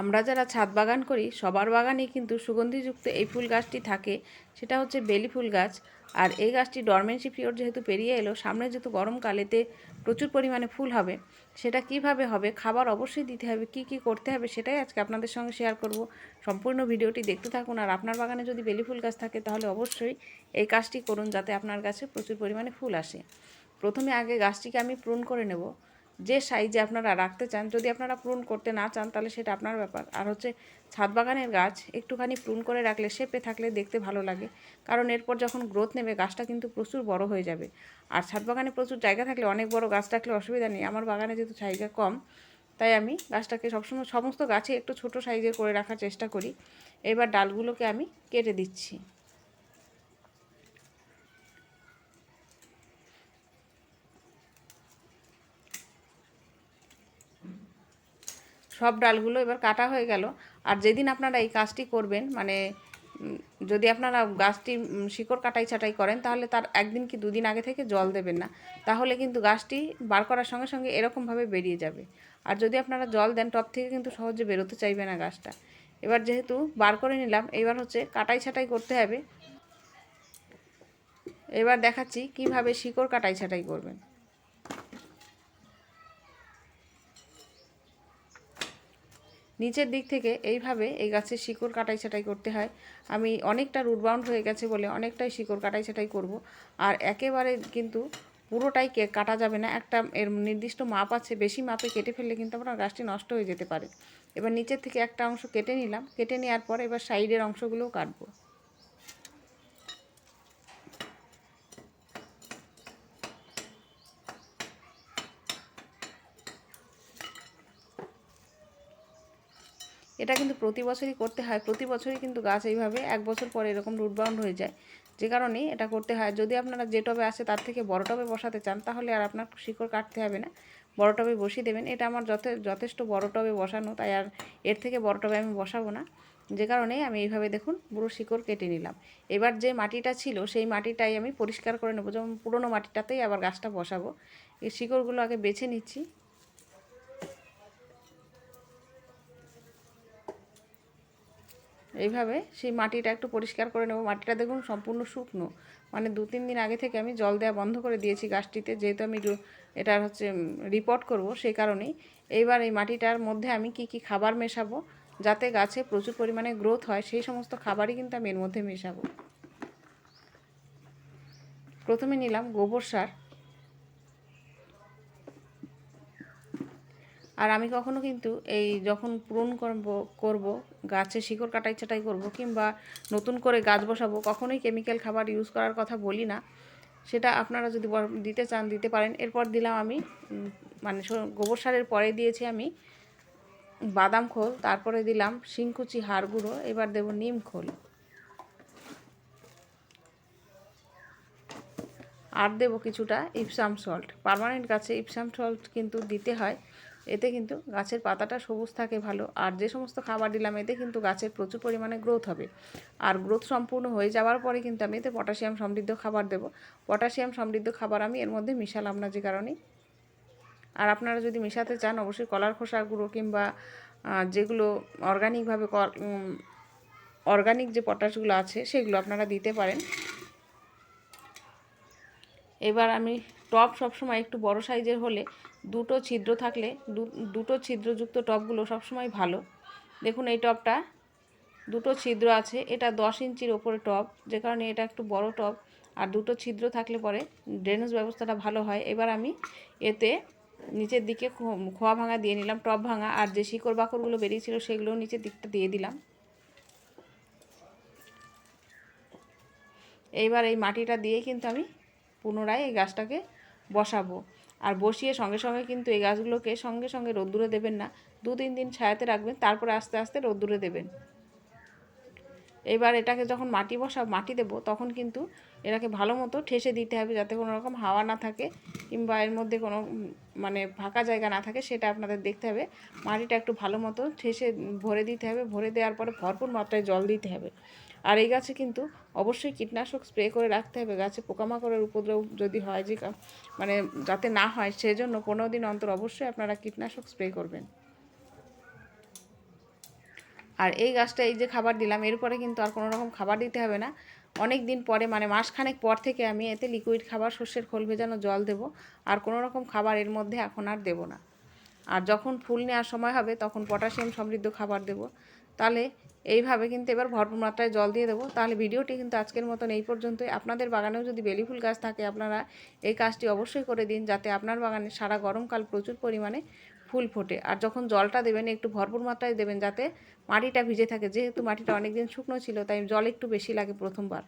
আমরা যারা ছাদ বাগান করি, সবার বাগানেই কিন্তু সুগন্ধিযুক্ত এই ফুল গাছটি থাকে। সেটা হচ্ছে বেলি ফুল গাছ। আর এই গাছটি ডরমেন্সি পিরিয়ড যেহেতু পেরিয়ে এলো, সামনে যেহেতু গরমকালেতে প্রচুর পরিমাণে ফুল হবে, সেটা কীভাবে হবে, খাবার অবশ্যই দিতে হবে, কি কি করতে হবে সেটাই আজকে আপনাদের সঙ্গে শেয়ার করব। সম্পূর্ণ ভিডিওটি দেখতে থাকুন। আর আপনার বাগানে যদি বেলি ফুল গাছ থাকে, তাহলে অবশ্যই এই কাজটি করুন যাতে আপনার গাছে প্রচুর পরিমাণে ফুল আসে। প্রথমে আগে গাছটিকে আমি প্রুন করে নেব। যে সাইজে আপনারা রাখতে চান, যদি আপনারা প্রুন করতে না চান, তাহলে সেটা আপনার ব্যাপার। আর হচ্ছে ছাদ বাগানের গাছ একটুখানি প্রুন করে রাখলে, শেপে থাকলে দেখতে ভালো লাগে। কারণ এরপর যখন গ্রোথ নেবে, গাছটা কিন্তু প্রচুর বড় হয়ে যাবে। আর ছাদ বাগানে প্রচুর জায়গা থাকলে, অনেক বড় গাছ থাকলে অসুবিধা নেই। আমার বাগানে যেহেতু জায়গা কম, তাই আমি গাছটাকে সবসময়, সমস্ত গাছে একটু ছোট সাইজের করে রাখার চেষ্টা করি। এবার ডালগুলোকে আমি কেটে দিচ্ছি। সব ডালগুলো এবার কাটা হয়ে গেল। আর যেদিন আপনারা এই কাজটি করবেন মানে যদি আপনারা গাছটি শিকড় কাটাই ছাটাই করেন, তাহলে তার একদিন কি দুদিন আগে থেকে জল দেবেন না। তাহলে কিন্তু গাছটি বার করার সঙ্গে সঙ্গে এরকমভাবে বেরিয়ে যাবে। আর যদি আপনারা জল দেন, টপ থেকে কিন্তু সহজে বেরোতে চাইবে না গাছটা। এবার যেহেতু বার করে নিলাম, এবার হচ্ছে কাটাই ছাটাই করতে হবে। এবার দেখাচ্ছি কীভাবে শিকড় কাটাই ছাটাই করবেন। নিচের দিক থেকে এইভাবে এই গাছের শিকড় কাটাই ছাটাই করতে হয়। আমি অনেকটা রুটবাউন্ড হয়ে গেছে বলে অনেকটাই শিকড় কাটাই ছাটাই করব। আর একেবারে কিন্তু পুরোটাই কাটা যাবে না। একটা এর নির্দিষ্ট মাপ আছে, বেশি মাপে কেটে ফেললে কিন্তু আপনার গাছটি নষ্ট হয়ে যেতে পারে। এবার নিচের থেকে একটা অংশ কেটে নিলাম। কেটে নেওয়ার পর এবার সাইডের অংশগুলোও কাটবো। এটা কিন্তু প্রতি বছরই করতে হয়। প্রতি বছরই কিন্তু গাছ এইভাবে এক বছর পরে এরকম রুট বাউন্ড হয়ে যায়। যে কারণে এটা করতে হয়। যদি আপনারা যে টবে আসে তার থেকে বড় টবে বসাতে চান, তাহলে আর আপনার শিকড় কাটতে হবে না। বড় টবে বসিয়ে দেবেন। এটা আমার যথে যথেষ্ট বড় টবে বসানো, তাই আর এর থেকে বড় টবে আমি বসাবো না। যে কারণে আমি এইভাবে দেখুন পুরো শিকড় কেটে নিলাম। এবার যে মাটিটা ছিল, সেই মাটিটাই আমি পরিষ্কার করে নেব। যেমন পুরোনো মাটিটাতেই আবার গাছটা বসাবো। এই শিকড়গুলো আগে বেছে নিচ্ছি। এইভাবে সেই মাটিটা একটু পরিষ্কার করে নেব। মাটিটা দেখুন সম্পূর্ণ শুকনো। মানে দু, তিন দিন আগে থেকে আমি জল দেওয়া বন্ধ করে দিয়েছি গাছটিতে। যেহেতু আমি এটার হচ্ছে রিপোর্ট করব সেই কারণেই। এইবার এই মাটিটার মধ্যে আমি কি কি খাবার মেশাবো যাতে গাছে প্রচুর পরিমাণে গ্রোথ হয়, সেই সমস্ত খাবারই কিন্তু আমি এর মধ্যে মেশাবো। প্রথমে নিলাম গোবর সার। আর আমি কখনো কিন্তু এই যখন পূরণ করব করব, গাছে শিকড় কাটাই ছাটাই করব কিংবা নতুন করে গাছ বসাবো, কখনোই কেমিক্যাল খাবার ইউজ করার কথা বলি না। সেটা আপনারা যদি দিতে চান, দিতে পারেন। এরপর দিলাম আমি মানে গোবর সারের পরে দিয়েছি আমি বাদাম খোল, তারপরে দিলাম শিংকুচি হাড় গুঁড়ো, এবার দেবো নিম খোল। আর দেবো কিছুটা ইপসাম সল্ট পার্মানেন্ট গাছে ইপসাম সল্ট কিন্তু দিতে হয়। এতে কিন্তু গাছের পাতাটা সবুজ থাকে ভালো। আর যে সমস্ত খাবার দিলাম, এতে কিন্তু গাছের প্রচুর পরিমাণে গ্রোথ হবে। আর গ্রোথ সম্পূর্ণ হয়ে যাওয়ার পরে কিন্তু আমি এতে পটাশিয়াম সমৃদ্ধ খাবার দেবো। পটাশিয়াম সমৃদ্ধ খাবার আমি এর মধ্যে মিশালাম না যে কারণে। আর আপনারা যদি মেশাতে চান, অবশ্যই কলার খোসা গুঁড়ো কিংবা যেগুলো অর্গানিকভাবে অর্গানিক যে পটাশগুলো আছে, সেগুলো আপনারা দিতে পারেন। এবার আমি টব সবসময় একটু বড় সাইজের হলে দুটো ছিদ্র থাকলে দুটো ছিদ্রযুক্ত টবগুলো সবসময় ভালো। দেখুন এই টবটা দুটো ছিদ্র আছে, এটা দশ ইঞ্চির ওপরে টব যে কারণে এটা একটু বড় টব আর দুটো ছিদ্র থাকলে পরে ড্রেনেজ ব্যবস্থাটা ভালো হয়। এবার আমি এতে নিচের দিকে খোয়া ভাঙা দিয়ে নিলাম টব ভাঙা, আর যে শিকড় বাকড়গুলো বেরিয়েছিল সেগুলো নিচের দিকটা দিয়ে দিলাম। এইবার এই মাটিটা দিয়ে কিন্তু আমি পুনরায় এই গাছটাকে বসাবো। আর বসিয়ে সঙ্গে সঙ্গে কিন্তু এই গাছগুলোকে সঙ্গে সঙ্গে রোদ্দুরে দেবেন না। দু তিন দিন ছায়াতে রাখবেন, তারপরে আস্তে আস্তে রোদ্দুরে দেবেন। এবার এটাকে যখন মাটি বসা, মাটি দেবো, তখন কিন্তু এটাকে ভালো মতো ঠেসে দিতে হবে যাতে কোনো রকম হাওয়া না থাকে কিংবা এর মধ্যে কোনো মানে ফাঁকা জায়গা না থাকে, সেটা আপনাদের দেখতে হবে। মাটিটা একটু ভালো মতো ঠেসে ভরে দিতে হবে। ভরে দেওয়ার পরে ভরপুর মাত্রায় জল দিতে হবে। আর এই গাছে কিন্তু অবশ্যই কীটনাশক স্প্রে করে রাখতে হবে। গাছে পোকামাকড়ের উপদ্রব যদি হয় যে মানে যাতে না হয়, সেজন্য পনেরো দিন অন্তর অবশ্যই আপনারা কীটনাশক স্প্রে করবেন। আর এই গাছটা এই যে খাবার দিলাম, এরপরে কিন্তু আর কোনো রকম খাবার দিতে হবে না। অনেক দিন পরে মানে মাসখানেক পর থেকে আমি এতে লিকুইড খাবার শস্যের খোল ভেজানো জল দেব। আর কোনো রকম খাবার এর মধ্যে এখন আর দেব না। আর যখন ফুল নেওয়ার সময় হবে, তখন পটাশিয়াম সমৃদ্ধ খাবার দেব। তাহলে এইভাবে কিন্তু এবার ভরপুর মাত্রায় জল দিয়ে দেবো। তাহলে ভিডিওটি কিন্তু আজকের মতন এই পর্যন্তই। আপনাদের বাগানেও যদি বেলি ফুল গাছ থাকে, আপনারা এই কাজটি অবশ্যই করে দিন যাতে আপনার বাগানে সারা গরমকাল প্রচুর পরিমাণে ফুল ফোটে। আর যখন জলটা দেবেন, একটু ভরপুর মাত্রায় দেবেন যাতে মাটিটা ভিজে থাকে। যেহেতু মাটিটা অনেক দিন শুকনো ছিল, তাই জল একটু বেশি লাগে প্রথমবার।